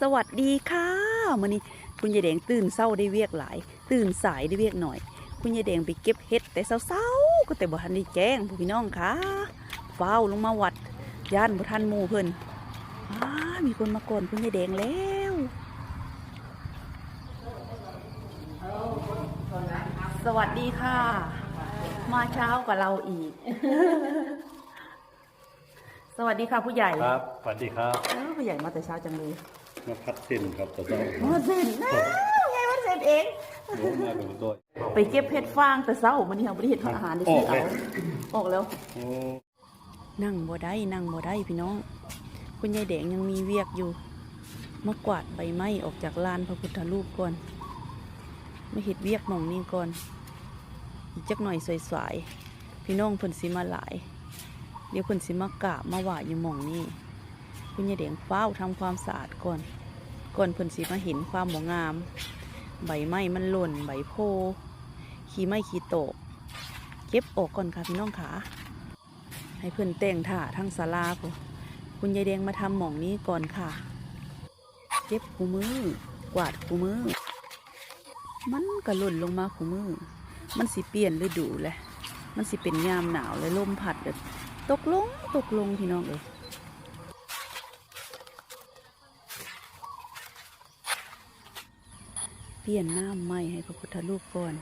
สวัสดีค่ะมื้อนี้คุณยายแดงตื่นเศร้าได้เวียกหลาย ตื่นสายได้เวียกหน่อย คุณยายแดงไปเก็บเห็ดแต่เศร้าๆก็แต่บ่ทันได้แจ้งผู้พี่น้องค่ะฟ้าวลงมาวัดย่านบ่ทันหมู่เพิ่นอ้ามีคนมาก่อนคุณยายแดงแล้วสวัสดีค่ะ มาเช้ากว่าเราอีก สวัสดีค่ะผู้ใหญ่ครับสวัสดีครับเออผู้ใหญ่มาแต่เช้าจังเลย มาพัดเส้นครับต่อเจ้ามาเซ็นนะยายมาเซ็นเองโน้มมาเป็นตัวไปเก็บเพชรฟางแต่เช้ามันนี่เราไม่ได้เห็นอาหารได้ซื้อออกเอาแล้วออกแล้วโอ้นั่งบ่ได้นั่งบ่ได้พี่น้อง คุณยายแดงยังมีเวียกอยู่มากวาดใบไม้ออกจากลานพระพุทธรูปก่อนมาเห็ดเวียกหมองนี้ก่อนอีกจักหน่อยสวยๆพี่น้องเพิ่นสิมาหลาย เดี๋ยวเพิ่นสิมากราบมาไหว้อยู่หมองนี้ คุณยายแดงเฝ้าวทำความสะอาดก่อน ก่อนเพิ่นสิมาเห็นความบ่งาม ใบไม้มันหล่นใบโพขี้ไม้ขี้โตกเก็บออกก่อนค่ะพี่น้องขาให้เพื่อนแต่งถ่าทั้งศาลาพอคุณยายแดงมาทำหมองนี้ก่อนค่ะ เก็บคูมือกวาดคูมือ มันก็หล่นลงมาคูมือ มันสิเปลี่ยนฤดูแหละมันสิเป็นยามหนาวและลมพัดเลยตกลงตกลงพี่น้องเอ้ย เปลี่ยนน้ำใหม่ให้พระพุทธรูปก่อน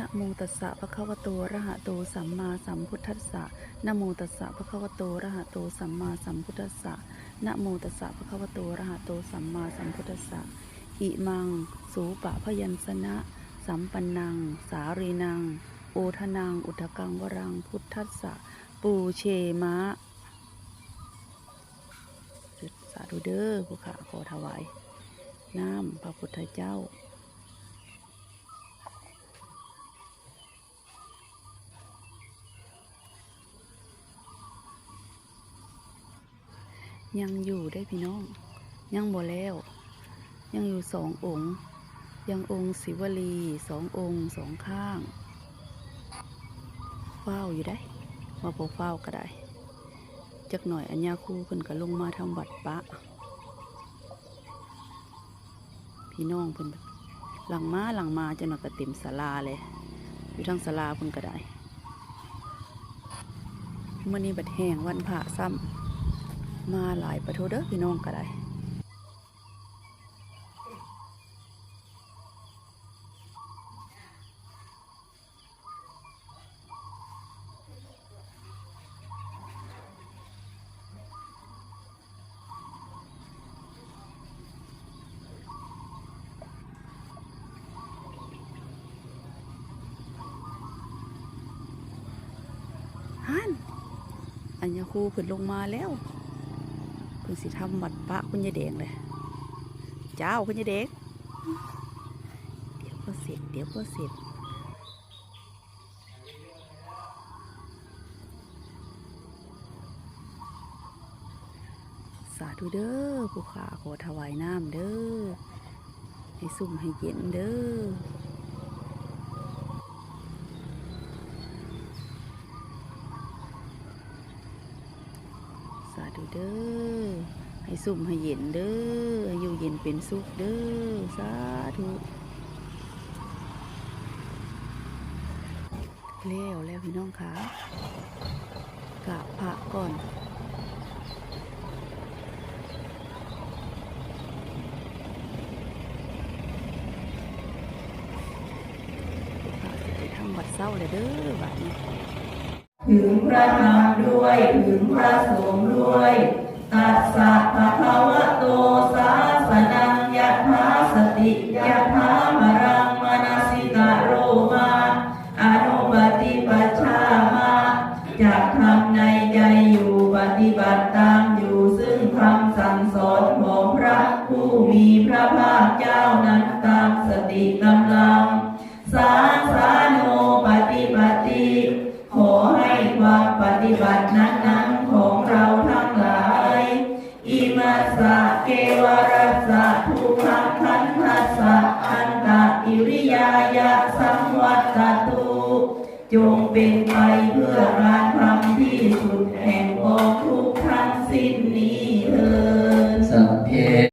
นะโมตัสสะภะคะวะโตอะระหะโตสัมมาสัมพุทธัสสะนะโมตัสสะภะคะวะโตอะระหะโตสัมมาสัมพุทธัสสะนะโมตัสสะภะคะวะโตอะระหะโตสัมมาสัมพุทธัสสะอิมัง สูปะพยัญชนะ สัมปันนัง สารีนัง โอทนัง อุทกังวรัง พุทธัสสะ ปูเชมะ สาธุเด้อผู้ข้าขอถวาย น้ำพระพุทธเจ้า ยังอยู่ได้พี่น้อง ยังบ่แล้ว ยังอยู่สององค์ ยังองค์ศิวลีสององค์สองข้างเฝ้าอยู่ได้ว่าบ่เฝ้าก็ได้จักหน่อยอัญญาครูเพิ่นก็ลงมาทำบัตรปะ พี่น้องเพิ่นหลังมาหลังมาจะหน่อยก็เต็มศาลาเลย อยู่ทั้งศาลาเพิ่นก็ได้มื่อนี้บัดแห้งวันพระซ้ำ มาหลายประโทเด้อพี่น้องก็ได้ฮันอัญญาคูเพิ่นลงมาแล้ว พิ่นสิทำบัตระคุณยายแดงเลยเจ้าคุณยายแดงเดี๋ยวก็เสร็จเดี๋ยวก็เสร็จสาธุเด้อผู้ขาขอถวายน้ำเด้อให้สุ่มให้เย็นเด้อสาธุเด้อ ให้สุ่มให้เย็นเด้อให้อยู่เย็นเป็นสุขเด้อสาธุแล้วแล้วพี่น้องคะกราบพระก่อนพระจะไปทำวัดเศร้าเลยเด้อบัดนี้ถึงพระธรรมด้วย ถึงพระสงฆ์ด้วย ตัสสะภะคะวะโตสาสนังยะถาสติยะถามรังมนสิกาโรมาอนุปฏิปัชฌามาจากทำในใจอยู่ปฏิบัติตามอยู่ซึ่งคำสั่งสอนของพระผู้มีพระภาคเจ้านั้นตามสติกำลัง สาสาโนปฏิบัติ ขอให้ความปฏิบัตินั้นๆข วรัสสะทุกขคันทัสสะอันตะอิริยายะสัมวัตตุจงเป็นไปเพื่อการทำที่สุดแห่งกองทุกข์